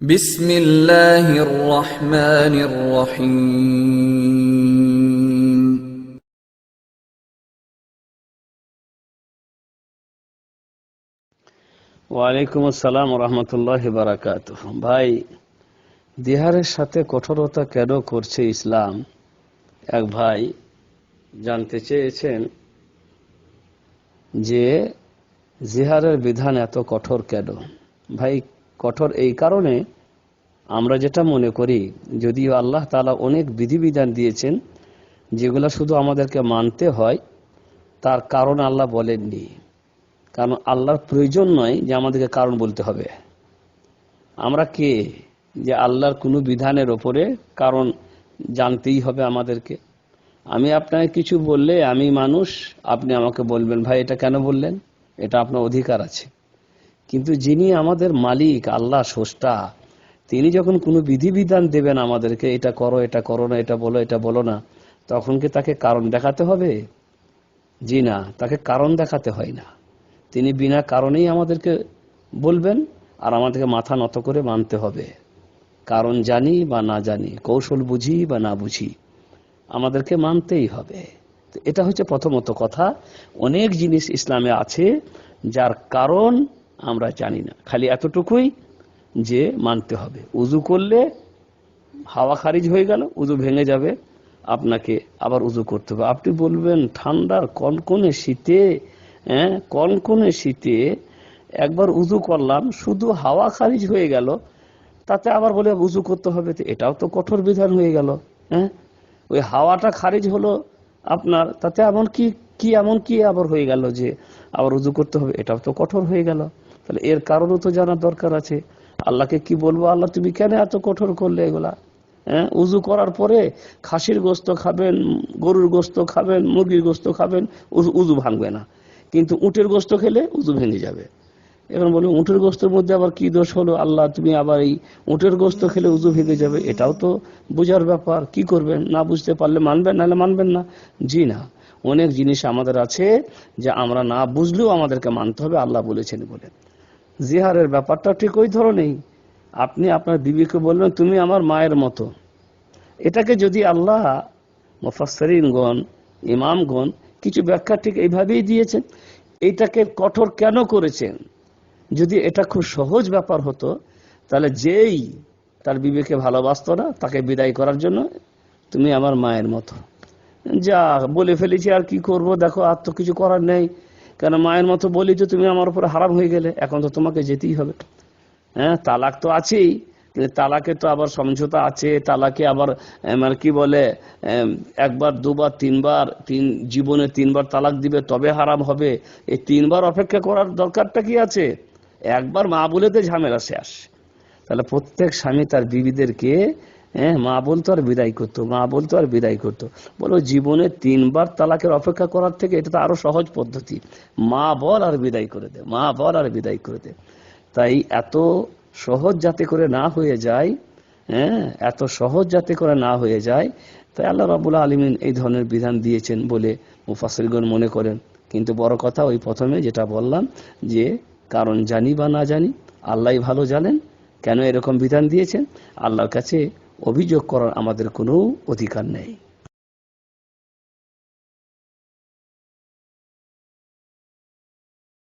بسم الله الرحمن الرحيم ওয়ালাইকুম আসসালাম রহমতুল্লাহ বারাকাত ভাই দিহারের সাথে কঠোরতা কেন করছে ইসলাম এক ভাই জানতে চেয়েছেন যে জিহারের বিধান এত কঠোর কেন ভাই কঠোর এই কারণে আমরা যেটা মনে করি, যদিও আল্লাহ তালা অনেক বিধিবিধান দিয়েছেন, যেগুলো শুধু আমাদেরকে মানতে হয়, তার কারণ আল্লাহ বলেননি। কারণ আল্লাহর প্রয়োজন নয় যে আমাদেরকে কারণ বলতে হবে। আমরা কে যে আল্লাহর কোনো বিধানের ওপরে কারণ জানতেই হবে আমাদেরকে? আমি আপনাকে কিছু বললে, আমি মানুষ, আপনি আমাকে বলবেন, ভাই, এটা কেন বললেন? এটা আপনার অধিকার আছে। কিন্তু যিনি আমাদের মালিক, আল্লাহ স্রষ্টা, তিনি যখন কোনো বিধিবিধান দেবেন আমাদেরকে, এটা করো এটা করো না, এটা বলো এটা বলো না, তখন কি তাকে কারণ দেখাতে হবে? জি না, তাকে কারণ দেখাতে হয় না। তিনি বিনা কারণেই আমাদেরকে বলবেন আর আমাদেরকে মাথা নত করে মানতে হবে। কারণ জানি বা না জানি, কৌশল বুঝি বা না বুঝি, আমাদেরকে মানতেই হবে। এটা হচ্ছে প্রথমত কথা। অনেক জিনিস ইসলামে আছে যার কারণ আমরা জানি না। খালি এতটুকুই যে মানতে হবে। উজু করলে হাওয়া খারিজ হয়ে গেল, উজু ভেঙে যাবে, আপনাকে আবার উজু করতে হবে। আপনি বলবেন, ঠান্ডার কনকনে শীতে হ্যাঁ কনকনে শীতে একবার উজু করলাম, শুধু হাওয়া খারিজ হয়ে গেল, তাতে আবার বলে উজু করতে হবে, তো এটাও তো কঠোর বিধান হয়ে গেল হ্যাঁ? ওই হাওয়াটা খারিজ হলো আপনার, তাতে এমন কি কি এমন কি আবার হয়ে গেল যে আবার উজু করতে হবে, এটাও তো কঠোর হয়ে গেল। তাহলে এর কারণও তো জানার দরকার আছে। আল্লাহকে কি বলব? আল্লাহ তুমি কেন এত কঠোর করলে এগুলা? হ্যাঁ? উজু করার পরে খাসির গোস্ত খাবেন, গরুর গোস্ত খাবেন, মুরগির গোস্ত খাবেন উজু ভাঙবে না। কিন্তু উটের গোস্ত খেলে উজু ভেঙে যাবে। এখন বলি, উটের গোস্তের মধ্যে আবার কি দোষ হলো? আল্লাহ তুমি আবার এই উটের গোস্ত খেলে উজু ভেঙে যাবে, এটাও তো বোঝার ব্যাপার। কি করবেন? না বুঝতে পারলে মানবেন, নাহলে মানবেন না। জি না। অনেক জিনিস আমাদের আছে যে আমরা না বুঝলেও আমাদেরকে মানতে হবে, আল্লাহ বলেছেন বলে। জিহারের ব্যাপারটা ঠিক ওই ধরনেই। আপনি আপনার বিবিকে বলবেন, তুমি আমার মায়ের মতো। এটাকে যদি আল্লাহ, মুফাসসিরিনগণ, ইমামগণ কিছু ব্যাখ্যা ঠিক এইভাবেই দিয়েছেন এইটাকে কঠোর কেন করেছেন? যদি এটা খুব সহজ ব্যাপার হতো, তাহলে যেই তার বিবেকে ভালোবাসতো না, তাকে বিদায় করার জন্য তুমি আমার মায়ের মতো। যা বলে ফেলেছি আর কি করব, দেখো, আর তো কিছু করার নেই। কেন মায়ের মতো বলি যে তুমি আমার উপরে হারাম হয়ে গেলে? এখন তো তোমাকে যেতেই হবে। হ্যাঁ তালাক তো আছেই। তালাকে তো আবার সমঝোতা আছে। তালাকে আবার মানে কি বলে একবার, দুবার, তিনবার, তিন, জীবনে তিনবার তালাক দিবে, তবে হারাম হবে। এই তিনবার অপেক্ষা করার দরকারটা কি আছে? একবার মা বলে বলেতে ঝামেলা শেষ। তাহলে প্রত্যেক স্বামী তার বিবিদেরকে হ্যাঁ মা বলতো আর বিদায় করতো, মা বলতো আর বিদায় করতো। বলো, জীবনে তিনবার তালাকের অপেক্ষা করার থেকে এটা তো আরও সহজ পদ্ধতি। মা বল আর বিদায় করে দে, মা বল আর বিদায় করে দে। তাই এত সহজ যাতে করে না হয়ে যায় হ্যাঁ এত সহজ যাতে করে না হয়ে যায়, তাই আল্লাহ রাবুল আলমিন এই ধরনের বিধান দিয়েছেন বলে মুফাসিরগণ মনে করেন। কিন্তু বড় কথা ওই প্রথমে যেটা বললাম যে, কারণ জানি বা না জানি আল্লাহ ভালো জানেন, কেন এরকম বিধান দিয়েছেন? আল্লাহর কাছে অভিযোগ করার আমাদের কোনো অধিকার নেই।